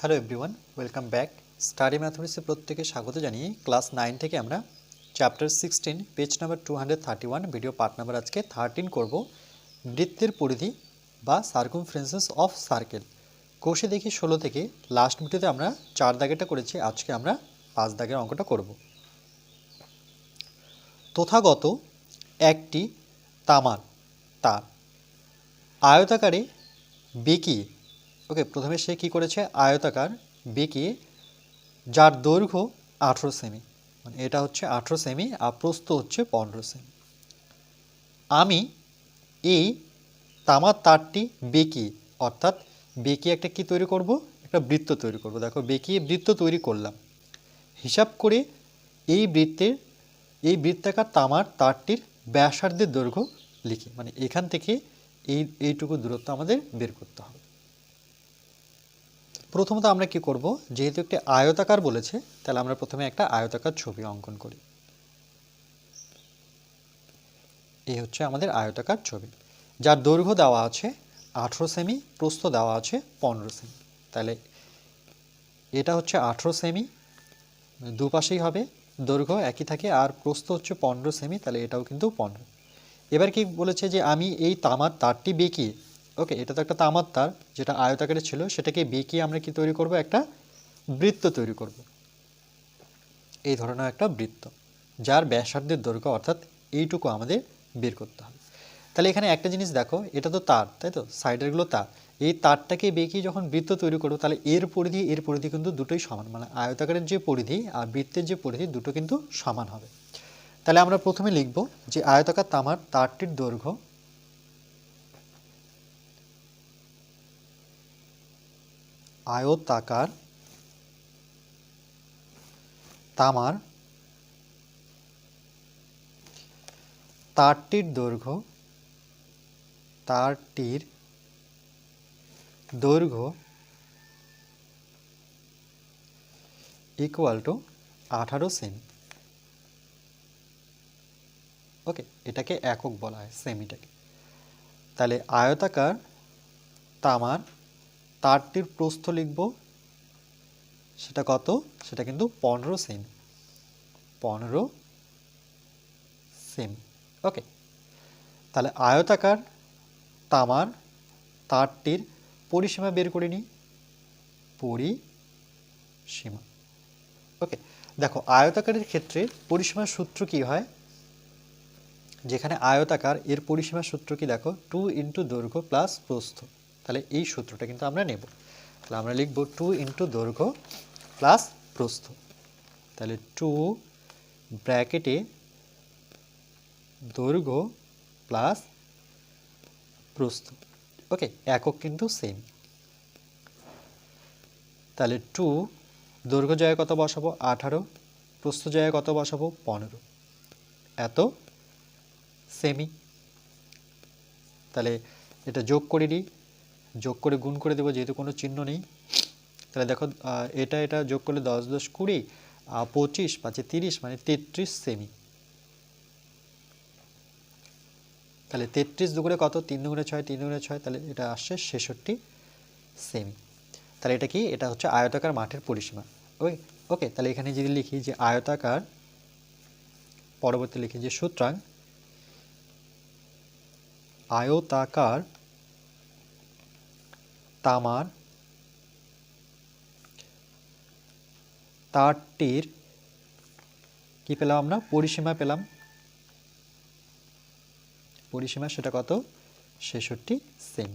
Hello everyone welcome back study ম্যাথমেটিক্সে প্রত্যেকে স্বাগত জানিয়ে ক্লাস নাইন থেকে আমরা chapter sixteen page number two hundred video part number আজকে থার্টিন করব। বৃত্তের পরিধি বা সার্কুমফ্রেন্সেস অফ সার্কেল কোষে দেখি ষোলো থেকে লাস্ট ভিডিওতে আমরা চার দাগেটা করেছি, আজকে আমরা পাঁচ দাগের অঙ্কটা করব। তথাগত একটি তামার, তার। আয়তাকারে বেঁকিয়ে ওকে, প্রথমে সে কি করেছে? আয়তাকার বেঁকিয়ে যার দৈর্ঘ্য আঠেরো সেমি। মানে এটা হচ্ছে আঠেরো সেমি আর প্রস্থ হচ্ছে পনেরো সেমি। আমি এই তামার তারটি বেঁকিয়ে অর্থাৎ বেঁকিয়ে একটা কি তৈরি করব? একটা বৃত্ত তৈরি করব। দেখো বেঁকিয়ে বৃত্ত তৈরি করলাম। হিসাব করে এই বৃত্তের, এই বৃত্তাকার তামার তারটির ব্যাসার্ধের দৈর্ঘ্য লিখি। মানে এখান থেকে এই, এইটুকু দূরত্ব আমাদের বের করতে হবে। প্রথমত আমরা কি করব? যেহেতু একটি আয়তাকার বলেছে, তাহলে আমরা প্রথমে একটা আয়তাকার ছবি অঙ্কন করি। এই হচ্ছে আমাদের আয়তাকার ছবি। যার দৈর্ঘ্য দেওয়া আছে আঠেরো সেমি, প্রস্থ দেওয়া আছে পনেরো সেমি। তাহলে এটা হচ্ছে আঠেরো সেমি, দুপাশেই হবে, দৈর্ঘ্য একই থাকে, আর প্রস্থ হচ্ছে পনেরো সেমি, তাহলে এটাও কিন্তু পনেরো। এবার কি বলেছে যে আমি এই তামার তারটি বেঁকিয়ে ওকে এটা তো একটা তামার তার যেটা আয়তাকারে ছিল, সেটাকে বেঁকিয়ে আমরা কি তৈরি করব? একটা বৃত্ত তৈরি করব। এই ধরনের একটা বৃত্ত, যার ব্যাসার্ধের দৈর্ঘ্য, অর্থাৎ এইটুকু আমাদের বের করতে হবে। তাহলে এখানে একটা জিনিস দেখো, এটা তো তার, তাই তো? সাইডেরগুলো তার। এই তারটাকে বেঁকিয়ে যখন বৃত্ত তৈরি করব, তাহলে এর পরিধি এর পরিধি কিন্তু দুটোই সমান মানে আয়তাকারের যে পরিধি আর বৃত্তের যে পরিধি, দুটো কিন্তু সমান হবে। তাহলে আমরা প্রথমে লিখব যে আয়তাকার তামার, তারটির দৈর্ঘ্য আয়তাকার, তামার, তারটির দৈর্ঘ্য তারটির দৈর্ঘ্য ইকুয়াল টু আঠারো সেমি। ওকে এটাকে একক বলা হয়, সেমিটাকে। তাহলে আয়তাকার, তামার তারটির প্রস্থ লিখব। সেটা কত? সেটা কিন্তু পনেরো সেমি। পনেরো সেমি। ওকে। তাহলে আয়তাকার তামার তারটির পরিসীমা বের করে নিই। পরিসীমা। ওকে। দেখো, আয়তাকারের ক্ষেত্রে পরিসীমার সূত্র কি হয়? যেখানে আয়তাকার এর পরিসীমার সূত্র কি দেখো? টু ইন্টু দৈর্ঘ্য প্লাস প্রস্থ। তাহলে এই সূত্রটা কিন্তু আমরা নেব। তাহলে আমরা লিখব টু ইন্টু দৈর্ঘ্য প্লাস প্রস্থ। তাহলে টু ব্র্যাকেটে দৈর্ঘ্য প্লাস প্রস্থ। ওকে, একক কিন্তু সেম তাহলে টু দৈর্ঘ্য জায়গায় কত বসাবো? আঠারো। প্রস্থ জায়গায় কত বসাবো? পনেরো। এত সেমি তাহলে এটা যোগ করে দিই। যোগ করে গুণ করে দেবো, যেহেতু কোনো চিহ্ন নেই। তাহলে দেখো এটা এটা যোগ করলে দশ দশ, কুড়ি পঁচিশ, পাঁচে তিরিশ মানে তেত্রিশ সেমি তাহলে তেত্রিশ দুগুণে কত? তিন দুগুণে ছয়, তিন দুগুণে ছয়, তাহলে এটা আসছে ছেষট্টি সেমি তাহলে এটা কি? এটা হচ্ছে আয়তাকার মাঠের পরিসীমা। ওকে ওকে, তাহলে এখানে যদি লিখি যে আয়তাকার, পরবর্তী লিখি যে সুতরাং আয়তাকার তামার তারটির কি পেলাম আমরা? পরিসীমা পেলাম। পরিসীমা সেটা কত? ছেষট্টি সেম।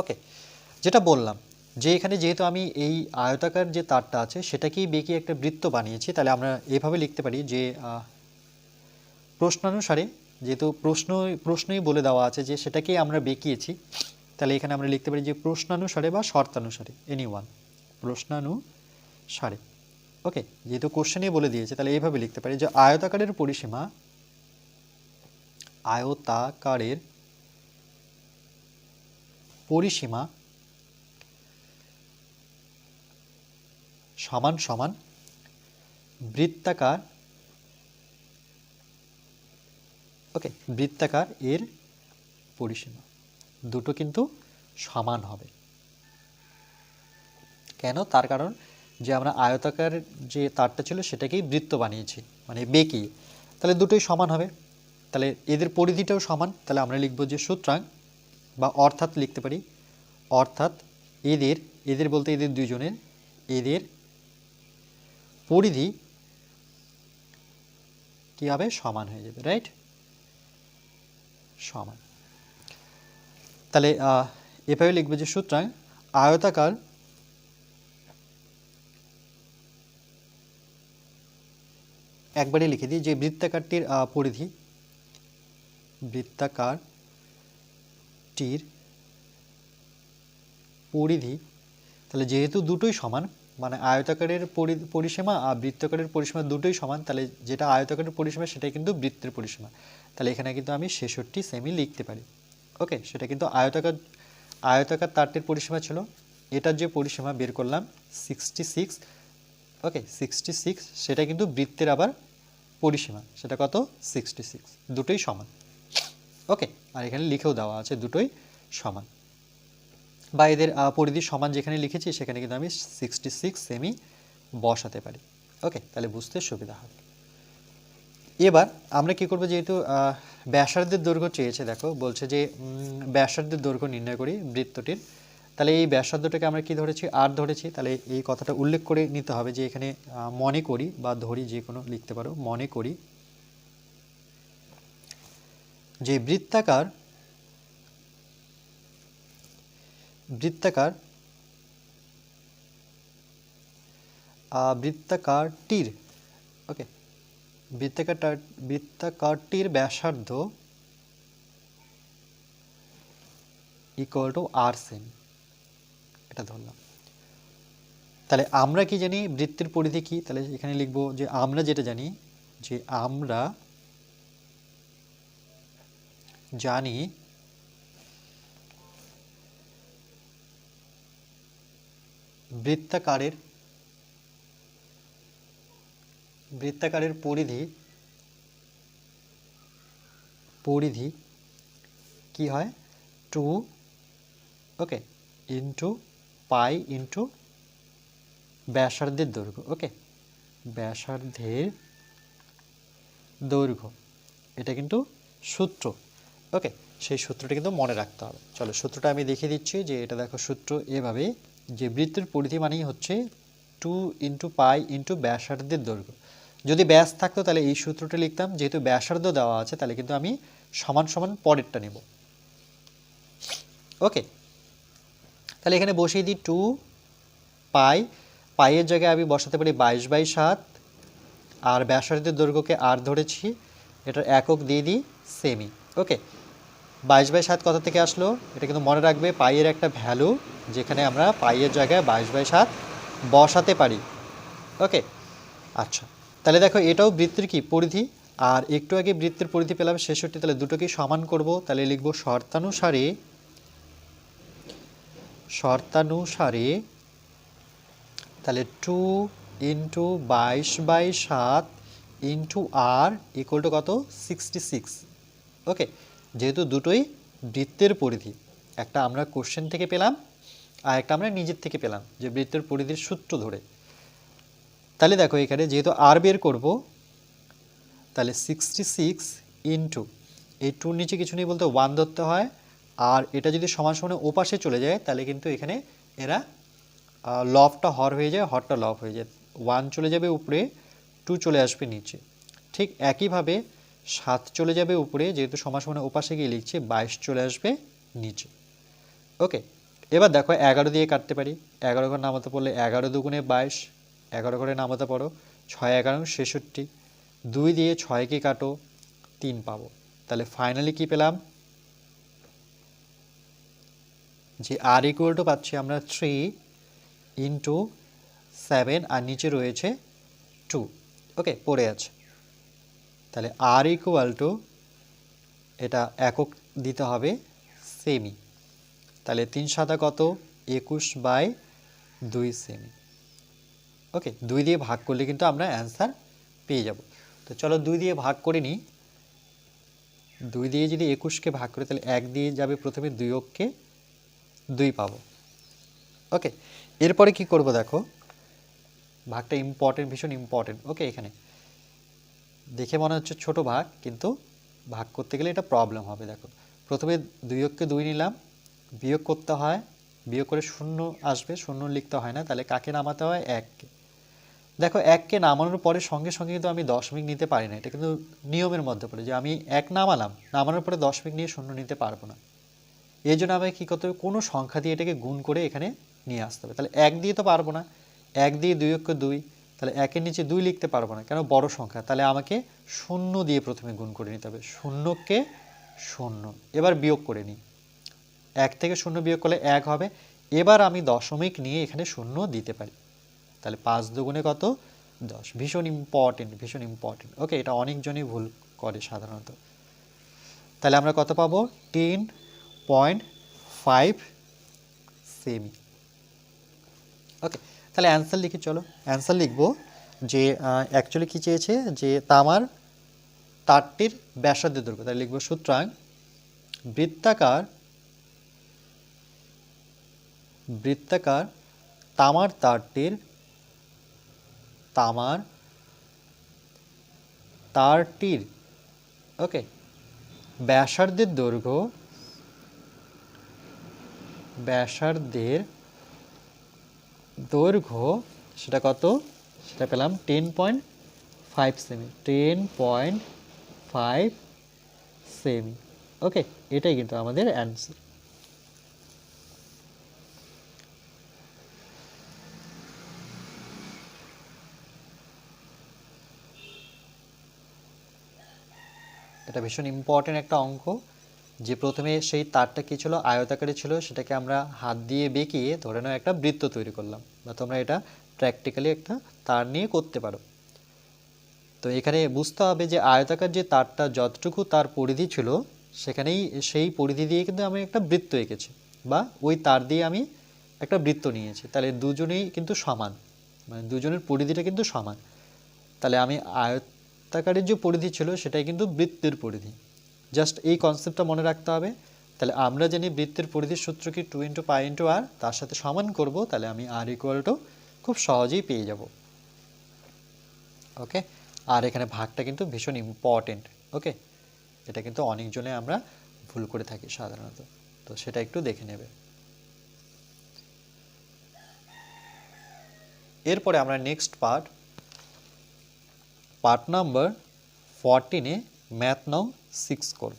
ওকে, যেটা বললাম, যে এখানে যেহেতু আমি এই আয়তাকার যে তারটা আছে, সেটাকেই বেঁকে একটা বৃত্ত বানিয়েছি, তাহলে আমরা এভাবে লিখতে পারি যে প্রশ্নানুসারে যেহেতু প্রশ্ন প্রশ্নই বলে দেওয়া আছে যে সেটাকেই আমরা বেঁকিয়েছি তাহলে এখানে আমরা লিখতে পারি যে প্রশ্নানুসারে বা শর্তানুসারে এনি ওয়ান প্রশ্নানুসারে। ওকে যেহেতু কোশ্চেনই বলে দিয়েছে, তাহলে এইভাবে লিখতে পারি যে আয়তাকারের পরিসীমা আয়তাকারের পরিসীমা সমান সমান বৃত্তাকার ওকে বৃত্তাকার এর পরিসীমা। দুটো কিন্তু সমান হবে। কেন? তার কারণ যে আমরা আয়তাকার যে তারটা ছিল সেটাকেই বৃত্ত বানিয়েছি মানে বেঁকিয়ে। তাহলে দুটোই সমান হবে। তাহলে এদের পরিধিটাও সমান। তাহলে আমরা লিখব যে সুতরাং বা অর্থাৎ লিখতে পারি, অর্থাৎ এদের এদের বলতে এদের দুজনের এদের পরিধি কি হবে? সমান হয়ে যাবে রাইট সমান। তাহলে এভাবে লিখবে যে সুতরাং আয়তাকার একবারে লিখে দিই যে বৃত্তাকারটির পরিধি বৃত্তাকারটির পরিধি, তাহলে যেহেতু দুটোই সমান মানে আয়তাকারের পরি- পরিসীমা আর বৃত্তাকারের পরিসীমা দুটোই সমান, তাহলে যেটা আয়তাকারের পরিসীমা সেটাই কিন্তু বৃত্তের পরিসীমা। তাহলে এখানে কিন্তু আমি ছেষট্টি সেমি লিখতে পারি। ওকে সেটা কিন্তু আয়তাকার আয়তাকার তারটির পরিসীমা ছিল। এটার যে পরিসীমা বের করলাম sixty six okay sixty six সেটা কিন্তু বৃত্তের আবার পরিসীমা। সেটা কত? সিক্সটি সিক্স দুটোই সমান। ওকে আর এখানে লিখেও দেওয়া আছে দুটোই সমান। বা এদের পরিধি সমান যেখানে লিখেছি, সেখানে কিন্তু আমি সিক্সটি সিক্স সেমি বসাতে পারি। ওকে তাহলে বুঝতে সুবিধা হবে। এবার আমরা কি করব যেহেতু ব্যাসার্ধের দৈর্ঘ্য চেয়েছে, দেখো, বলছে যে ব্যাসার্ধের দৈর্ঘ্য নির্ণয় করি বৃত্তটির। তাহলে এই ব্যাসার্ধটাকে আমরা কি ধরেছি? আর ধরেছি। তাহলে এই কথাটা উল্লেখ করে নিতে হবে যে এখানে মনে করি বা ধরি যে কোনো লিখতে পারো, মনে করি যে বৃত্তাকার বৃত্তাকার বৃত্তাকারটির ওকে বৃত্তাকার বৃত্তাকারটির ব্যাসার্ধ ইকুয়াল টু আর সেম এটা ধরলাম। তাহলে আমরা কি জানি? বৃত্তের পরিধি কি? তাহলে এখানে লিখব যে আমরা যেটা জানি, যে আমরা জানি বৃত্তাকারের বৃত্তাকারের পরিধি পরিধি কি হয়? Two, okay, into pi into ব্যাসার্ধের দৈর্ঘ্য, ওকে, ব্যাসার্ধের দৈর্ঘ্য। এটা কিন্তু সূত্র, ওকে, সেই সূত্রটা কিন্তু মনে রাখতে হবে। চলো সূত্রটা আমি দেখিয়ে দিচ্ছি যে এটা দেখো সূত্র এভাবে যে বৃত্তের পরিধি মানেই হচ্ছে টু ইন্টু পাই ইন্টু ব্যাসার্ধের দৈর্ঘ্য। যদি ব্যাস থাকতো তাহলে এই সূত্রটা লিখতাম, যেহেতু ব্যাসার্ধ দেওয়া আছে, তাহলে কিন্তু আমি সমান সমান পরেরটা নেব। ওকে। তাহলে এখানে বসিয়ে দিই টু পাই। পাইয়ের জায়গায় আমি বসাতে পারি বাইশ বাই সাত। আর ব্যাসার্ধের দৈর্ঘ্যকে আর ধরেছি, এটার একক দিয়ে দিই সেমি ওকে। বাইশ বাই সাত কথা থেকে আসলো? এটা কিন্তু মনে রাখবে পাইয়ের একটা ভ্যালু, যেখানে আমরা পাইয়ের জায়গায় বাইশ বাই সাত বসাতে পারি। ওকে? আচ্ছা। তাহলে দেখো এটাও বৃত্তের কি? পরিধি। আর একটু আগে বৃত্তের পরিধি পেলাম, ছেষট্টি। তাহলে দুটোকেই সমান করব। তাহলে লিখব শর্তানুসারে শর্তানুসারে, তাহলে টু ইন্টু বাইশ বাই সাত ইন্টু আর ইকুয়াল টু কত? Sixty six okay? যেহেতু দুটোই বৃত্তের পরিধি, একটা আমরা কোশ্চেন থেকে পেলাম। আর একটা আমরা নিজের থেকে পেলাম, যে বৃত্তের পরিধির সূত্র ধরে। তাহলে দেখো এখানে যেহেতু আর বের করব, তাহলে সিক্সটি সিক্স ইন্টু এই টুর নিচে কিছু নেই বলতে ওয়ান ধরতে হয়, আর এটা যদি সমান সমানে ওপাশে চলে যায়, তাহলে কিন্তু এখানে এরা লফটা হর হয়ে যায়, হরটা লফ হয়ে যায়। ওয়ান চলে যাবে উপরে টু চলে আসবে নিচে। ঠিক একইভাবে সাত চলে যাবে উপরে, যেহেতু সমান সমানে ওপাশে গিয়ে লিখছে, বাইশ চলে আসবে নিচে। ওকে এবার দেখো এগারো দিয়ে কাটতে পারি। এগারো ঘর নামাতে পড়লে এগারো দুগুণে বাইশ, এগারো ঘরে নামাতে পারো ছয় এগারো ছেষট্টি। দুই দিয়ে ছয়কে কাটো, তিন পাবো। তাহলে ফাইনালি কি পেলাম? যে আর ইকুয়াল টু পাচ্ছি আমরা থ্রি ইন্টু সেভেন আর নিচে রয়েছে টু ওকে পড়ে আছে। তাহলে আর ইকুয়াল টু এটা একক দিতে হবে সেমি তাহলে তিন সাদা কত? একুশ বাই দুই সেমি ওকে দুই দিয়ে ভাগ করলে কিন্তু আমরা অ্যান্সার পেয়ে যাব। তো চলো দুই দিয়ে ভাগ করে নিই। দুই দিয়ে যদি একুশকে ভাগ করে, তাহলে এক দিয়ে যাবে প্রথমে দুই অক্ষে দুই পাবো। ওকে এরপরে কি করব দেখো? ভাগটা ইম্পর্টেন্ট ভীষণ ইম্পর্টেন্ট ওকে এখানে। দেখে মনে হচ্ছে ছোট ভাগ, কিন্তু ভাগ করতে গেলে এটা প্রবলেম হবে, দেখো। প্রথমে দুই অক্ষে দুই নিলাম বিয়োগ করতে হয়, বিয়োগ করে শূন্য আসবে, শূন্য লিখতে হয় না, তাহলে কাকে নামাতে হয়? এককে। দেখো, এককে নামানোর পরে সঙ্গে সঙ্গে কিন্তু আমি দশমিক নিতে পারি না, এটা কিন্তু নিয়মের মধ্যে পড়ে। যে আমি এক নামালাম, নামানোর পরে দশমিক নিয়ে শূন্য নিতে পারব না। এই জন্য আমাকে কী করতে হবে? কোনো সংখ্যা দিয়ে এটাকে গুণ করে এখানে নিয়ে আসতে হবে। তাহলে এক দিয়ে তো পারব না। এক দিয়ে দুই অক্ষ দুই, তাহলে একের নিচে দুই লিখতে পারব না, কেন? বড় সংখ্যা। তাহলে আমাকে শূন্য দিয়ে প্রথমে গুণ করে নিতে হবে। শূন্যকে শূন্য। এবার বিয়োগ করে নিই। এক থেকে শূন্য বিয়োগ করলে এক হবে। এবার আমি দশমিক নিয়ে এখানে শূন্য দিতে পারি। তাহলে পাঁচ দুগুণে কত? দশ। ভীষণ ইম্পর্টেন্ট ভীষণ ইম্পর্টেন্ট ওকে এটা অনেকজনই ভুল করে সাধারণত। তাহলে আমরা কত পাবো? Ten point five semi okay তাহলে অ্যান্সার লিখি, চলো। অ্যান্সার লিখব যে অ্যাকচুয়ালি কী চেয়েছে? যে তামার তারটির ব্যাসার্ধের দৈর্ঘ্য তাহলে লিখব, সুতরাং বৃত্তাকার বৃত্তাকার, তামার তারটির তামার তারটির ওকে ব্যাসার্ধের দৈর্ঘ্য ব্যাসার্ধের দৈর্ঘ্য, সেটা কত? সেটা পেলাম ten point five semi ten point five semi okay এটাই কিন্তু আমাদের অ্যান্সার এটা ভীষণ ইম্পর্টেন্ট একটা অঙ্ক, যে প্রথমে সেই তারটা কী ছিল, আয়তাকারে ছিল, সেটাকে আমরা হাত দিয়ে বেঁকিয়ে ধরে নাও একটা বৃত্ত তৈরি করলাম। বা তোমরা এটা প্র্যাকটিক্যালি একটা তার নিয়ে করতে পারো। তো এখানে বুঝতে হবে যে আয়তাকার যে তারটা যতটুকু তার পরিধি ছিল, সেখানেই সেই পরিধি দিয়ে কিন্তু আমি একটা বৃত্ত এঁকেছি। বা ওই তার দিয়ে আমি একটা বৃত্ত নিয়েছি। তাহলে দুজনেই কিন্তু সমান। মানে দুজনের পরিধিটা কিন্তু সমান। তাহলে আমি আয়তাকারের যে পরিধি ছিল, সেটাই কিন্তু বৃত্তের পরিধি। জাস্ট এই কনসেপ্টটা মনে রাখতে হবে। তাহলে আমরা জানি বৃত্তের পরিধির সূত্র কি two into pi into r তার সাথে সমান করব, তাহলে আমি আর ইকুয়াল টু খুব সহজেই পেয়ে যাব। ওকে আর এখানে ভাগটা কিন্তু ভীষণ ইম্পর্টেন্ট ওকে এটা কিন্তু অনেকজনে আমরা ভুল করে থাকি সাধারণত। তো সেটা একটু দেখে নেবে। এরপরে আমরা নেক্সট পার্ট পার্ট নাম্বার ফরটিনে ম্যাথ নং সিক্স করব।